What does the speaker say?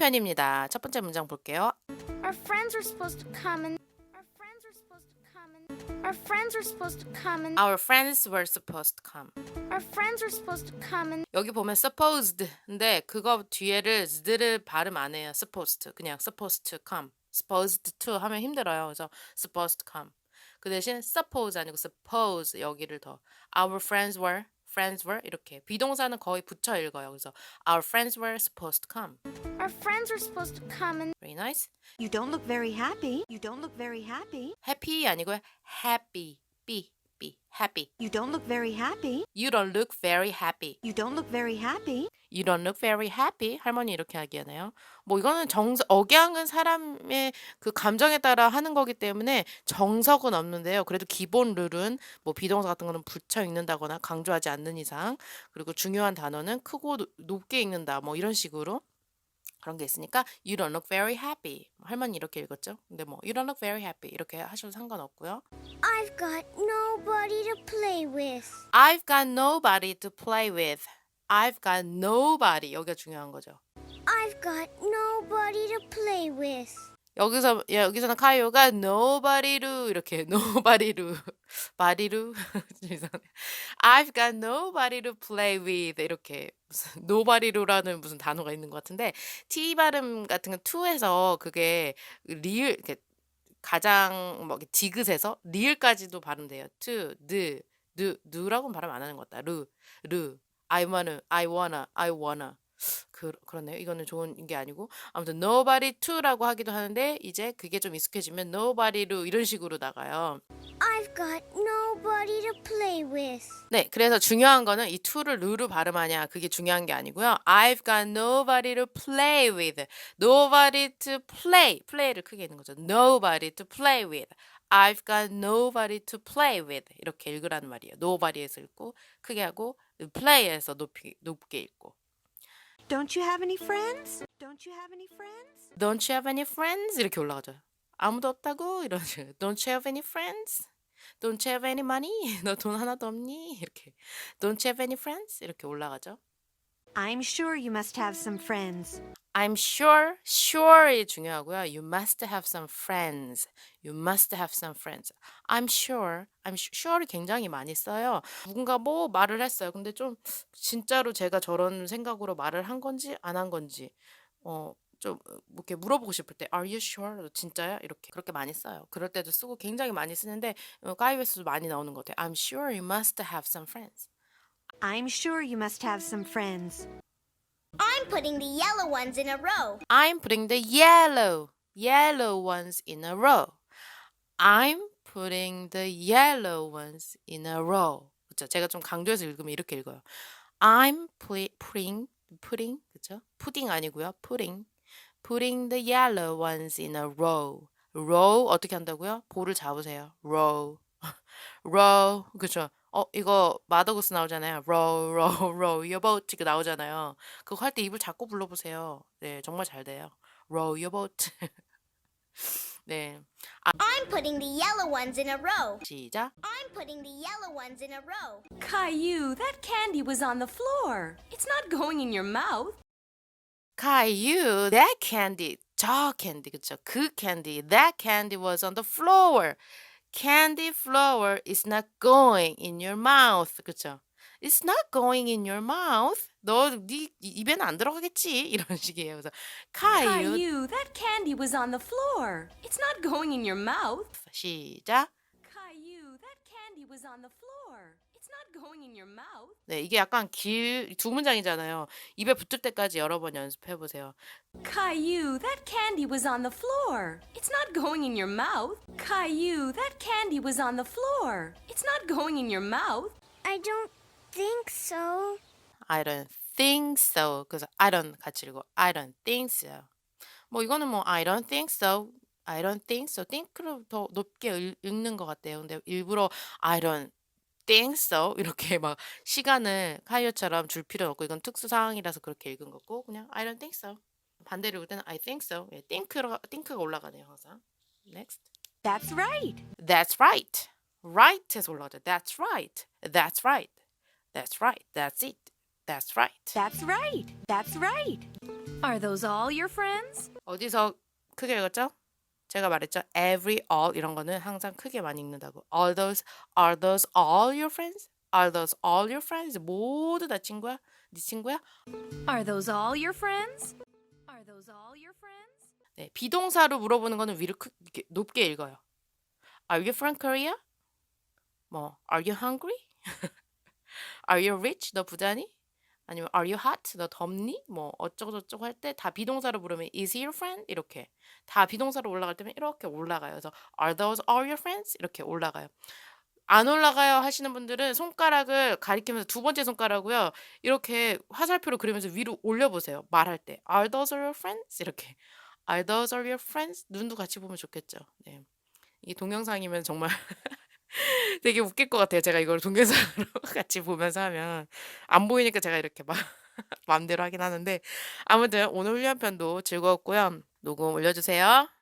편입니다. 첫 번째 문장 볼게요. Our friends are supposed to come and our friends are supposed to come and our friends are supposed to come and Our friends were supposed to come. our friends are supposed to come and 여기 보면 supposed인데 그거 뒤에를 z를 발음 안 해요. supposed 그냥 supposed to come. supposed to 하면 힘들어요. 그래서 supposed to come. 그 대신 suppose 아니고 suppose 여기를 더 our friends were friends were 이렇게 비동사는 거의 붙여 읽어요. 그래서 our friends were supposed to come. Our friends are supposed to come and Very nice. You don't look very happy. You don't look very happy. happy 아니고 happy. be be happy. You don't look very happy. You don't look very happy. You don't look very happy. You don't look very happy. 할머니 이렇게 하기하네요. 뭐 이거는 정석 억양은 사람의 그 감정에 따라 하는 거기 때문에 정석은 없는데요. 그래도 기본 룰은 뭐 비동사 같은 거는 붙여 읽는다거나 강조하지 않는 이상 그리고 중요한 단어는 크고 노- 높게 읽는다. 뭐 이런 식으로 그런 게 있으니까 you don't look very happy. 할머니 이렇게 읽었죠? 근데 뭐 you don't look very happy 이렇게 하셔도 상관없고요. I've got nobody to play with. I've got nobody to play with. I've got nobody 여기가 중요한 거죠. I've got with. 여기서 예, 여기서는 카이오가 nobody로 이렇게 nobody로 바리로 죄송해요. I've got nobody to play with 이렇게 무슨 nobody로라는 무슨 단어가 있는 것 같은데 t 발음 같은 건 to에서 그게 리을 이렇게 가장 뭐 디귿에서 리을까지도 발음돼요. to, the, do, do라고는 발음 안 하는 것 같다. 루, 루, I wanna, I wanna, I wanna. 그, 그렇네요. 이거는 좋은 게 아니고 아무튼 nobody to라고 하기도 하는데 이제 그게 좀 익숙해지면 nobody로 이런 식으로 나가요. I've got nobody to play with. 네, 그래서 중요한 거는 이 to를 루로 발음하냐 그게 중요한 게 아니고요. I've got nobody to play with. Nobody to play. play를 크게 읽는 거죠. Nobody to play with. I've got nobody to play with. 이렇게 읽으라는 말이에요. nobody에서 읽고 크게 하고 play에서 높이, 높게 읽고. Don't you have any friends? Don't you have any friends? Don't you have any friends? 이렇게 올라가죠. 아무도 없다고 이런 식으로. Don't you have any friends? Don't you have any money? 너 돈 하나도 없니? 이렇게. Don't you have any friends? 이렇게 올라가죠. I'm sure you must have some friends. I'm sure, sure이 중요하고요. You must have some friends. You must have some friends. I'm sure, I'm su- sure이 굉장히 많이 써요. 누군가 뭐 말을 했어요. 근데 좀 진짜로 제가 저런 생각으로 말을 한 건지 안 한 건지 어. 좀뭐 이렇게 물어보고 싶을 때 Are you sure? 진짜야? 이렇게 그렇게 많이 써요. 그럴 때도 쓰고 굉장히 많이 쓰는데 어, 가이웨스도 많이 나오는 것 같아요. I'm sure you must have some friends. I'm sure you must have some friends. I'm putting the yellow ones in a row. I'm putting the yellow, yellow ones in a row. I'm putting the yellow ones in a row. 그쵸? 제가 좀 강조해서 읽으면 이렇게 읽어요. I'm put- putting, putting, 그쵸? pudding 아니고요. putting, putting the yellow ones in a row. row 어떻게 한다고요? 볼을 잡으세요. row, row, 그쵸? 어, 이거 마더구스 나오잖아요. row, row, row your boat 이거 나오잖아요. 그거 할 때 입을 잡고 불러보세요. 네, 정말 잘 돼요. row your boat. 네, I'm putting the yellow ones in a row. 시작. I'm putting the yellow ones in a row. Caillou, that candy was on the floor. It's not going in your mouth. Caillou, that candy, 저 candy, 그쵸? 그 candy, that candy was on the floor. Candy flour is not going in your mouth, 그쵸? It's not going in your mouth. 너, 네 입에는 안 들어가겠지? 이런 식이에요. 그래서 Caillou, Caillou, that candy was on the floor. It's not going in your mouth. 시작. Caillou, that candy was on the floor. It's not going in your mouth. 네, 이게 약간 길, 두 문장이잖아요. 입에 붙을 때까지 여러 번 연습해 보세요. Caillou, that candy was on the floor. It's not going in your mouth. Caillou, that candy was on the floor. It's not going in your mouth. I don't think so. I don't think so. 그래서 I don't 같이 읽고 I don't think so. 뭐 이거는 뭐 I don't think so. I don't think so. think로 더 높게 읽- 읽는 것 같아요. 근데 일부러 I don't think so 이렇게 막 시간을 카이어처럼 줄 필요 없고 이건 특수 상황이라서 그렇게 읽은 거고 그냥 I don't think so. 반대로 읽을 때는 I think so. 예, think가 think가 올라가네요 항상. Next. That's right. That's right. right에서 올라가죠. That's right. That's right. That's right. That's it. That's right. That's right. That's right. Are those all your friends? 어디서 크게 읽었죠? 제가 말했죠. every, all 이런 거는 항상 크게 많이 읽는다고. Are those, are those all your friends? Are those all your friends? 모두 다 친구야? 네 친구야? Are those all your friends? Are those all your friends? 네, 비동사로 물어보는 거는 위로 크, 이렇게 높게 읽어요. Are you from Korea? 뭐, Are you hungry? Are you rich? 너 부자니? 아니면 Are you hot? 너 덥니? 뭐 어쩌고 저쩌고 할 때 다 비동사로 부르면 Is your friend? 이렇게 다 비동사로 올라갈 때면 이렇게 올라가요. 그래서 Are those all your friends? 이렇게 올라가요. 안 올라가요 하시는 분들은 손가락을 가리키면서 두 번째 손가락고요. 이렇게 화살표로 그리면서 위로 올려보세요. 말할 때 Are those all your friends? 이렇게 Are those all your friends? 눈도 같이 보면 좋겠죠. 네. 이게 동영상이면 정말 되게 웃길 것 같아요. 제가 이걸 동영상으로 같이 보면서 하면 안 보이니까 제가 이렇게 막 마음대로 하긴 하는데 아무튼 오늘 훈련편도 즐거웠고요. 녹음 올려주세요.